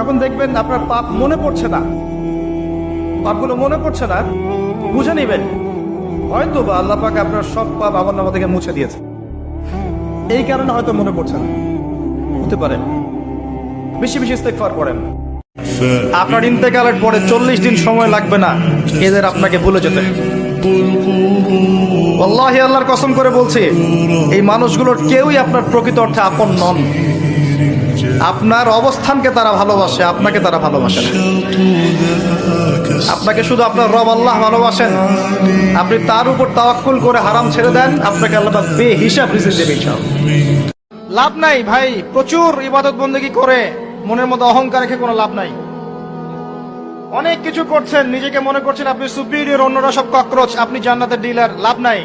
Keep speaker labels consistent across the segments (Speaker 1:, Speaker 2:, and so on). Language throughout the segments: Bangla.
Speaker 1: যখন দেখবেন আপনার পাপ মনে পড়ছে না, পাপগুলো মনে পড়ছে না, বুঝে নিবেন। হয়তো বা আল্লাহ পাক আপনার সব পাপ আমার নামা থেকে মুছে দিয়েছে। এই কারণে হয়তো মনে পড়ছে না। হতে পারে। বেশি বেশি ইস্তেগফার করেন আপনার ইন্তেকালের পরে চল্লিশ দিন সময় লাগবে না, এদের আপনাকে ভুলে যেতে। আল্লাহ আল্লাহর কসম করে বলছি, এই মানুষগুলোর কেউই আপনার প্রকৃত অর্থে আপন নন। আপনার অবস্থানকে তারা ভালোবাসে, আপনাকে তারা ভালোবাসে আপনাকে শুধু আপনার রব আল্লাহ ভালোবাসেন। আপনি তার উপর তাওয়াক্কুল করে হারাম ছেড়ে দেন, আপনাকে আল্লাহ বেহিসাব রিজিক দেবে লাভ নাই ভাই, প্রচুর ইবাদত বন্দেগী করে, মনের মধ্যে অহংকার রেখে কোনো লাভ নাই। অনেক কিছু করছেন, নিজেকে মনে করছেন আপনি সুপিরিয়র অন্যরা সব ককরোচ, আপনি জান্নাতের ডিলার লাভ নাই।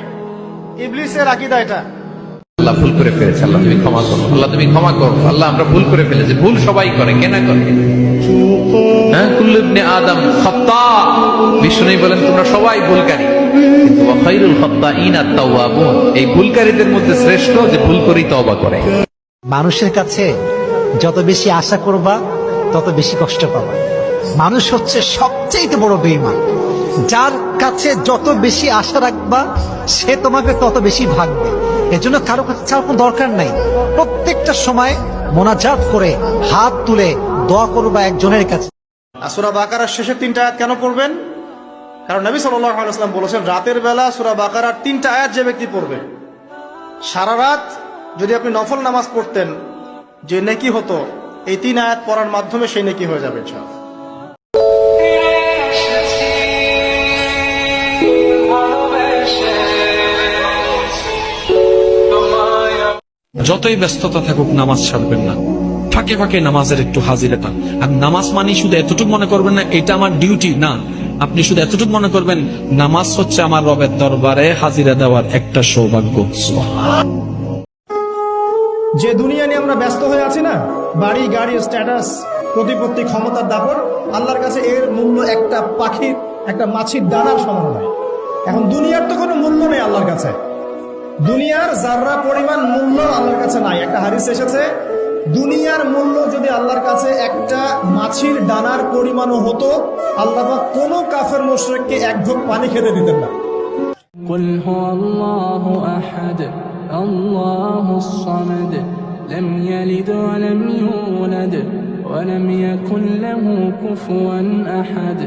Speaker 1: ইবলিসের আকিদা এটা।
Speaker 2: আল্লাহ ভুল করে ফেলেছে, আল্লাহ তুমি ক্ষমা করো, আল্লাহ তুমি ক্ষমা করো, আল্লাহ আমরা ভুল করে ফেলেছি, ভুল সবাই করে কেনা করে? হ্যাঁ কুল্লু ইবনে আদম খত্তা বিষ্ণু বলেন, তোমরা সবাই ভুলকারী। এই ভুলকারীদের মধ্যে শ্রেষ্ঠ যে ভুল করেই তওবা করে।
Speaker 3: মানুষের কাছে যত বেশি আশা করবা, তত বেশি কষ্ট পাবা। মানুষ হচ্ছে সবচেয়ে বড় বেইমান যার কাছে যত বেশি আশা রাখবা, সে তোমাকে তত বেশি ভাগবে। এজন্য কারও কাছে চাওয়ার কোনো দরকার নাই। প্রত্যেকটা সময় মোনাজাত করে হাত তুলে দোয়া করবা একজনের কাছে।
Speaker 1: সুরা বাকারার শেষের তিনটা আয়াত কেন পড়বেন? কারণ নবী সাল্লাম বলেছেন, রাতের বেলা সুরা বাকারার তিনটা আয়াত যে ব্যক্তি পড়বে। সারা রাত যদি আপনি নফল নামাজ পড়তেন, যে নেকি হতো, এই তিন আয়াত পড়ার মাধ্যমে সেই নেকি হয়ে যাবে।
Speaker 4: যতই ব্যস্ততা থাকুক, নামাজ ছাড়বেন না। ফাঁকে ফাঁকে নামাজের একটু হাজিরে পান। আর নামাজ মানে শুধু এতটুকু মনে করবেন না, এটা আমার ডিউটি না। আপনি শুধু এতটুকু মনে করবেন, নামাজ হচ্ছে আমার রবের দরবারে হাজিরা দেওয়ার একটা সৌভাগ্য।
Speaker 1: যে দুনিয়া নিয়ে আমরা ব্যস্ত হয়ে আছি না, বাড়ি, গাড়ি স্ট্যাটাস প্রতিপত্তি, ক্ষমতার দাপট, আল্লাহর কাছে এর মূল্য একটা পাখির, একটা মাছির দানার সমান নয়। এখন দুনিয়ার তো কোনো মূল্য নেই আল্লাহর কাছে। দুনিয়ার যাররা পরিমাণ মূল্য আল্লাহর কাছে নাই একটা হারিস এসেছে দুনিয়ার মূল্য যদি আল্লাহর কাছে একটা মাছির দানার পরিমাণও হতো আল্লাহ পাক কোনো কাফের মোশরেককে এক ঢোক পানি খেতে দিতেন না
Speaker 5: قل هو الله أحد الله الصمد لم يلد ولم يولد ولم يكن له كفوا أحد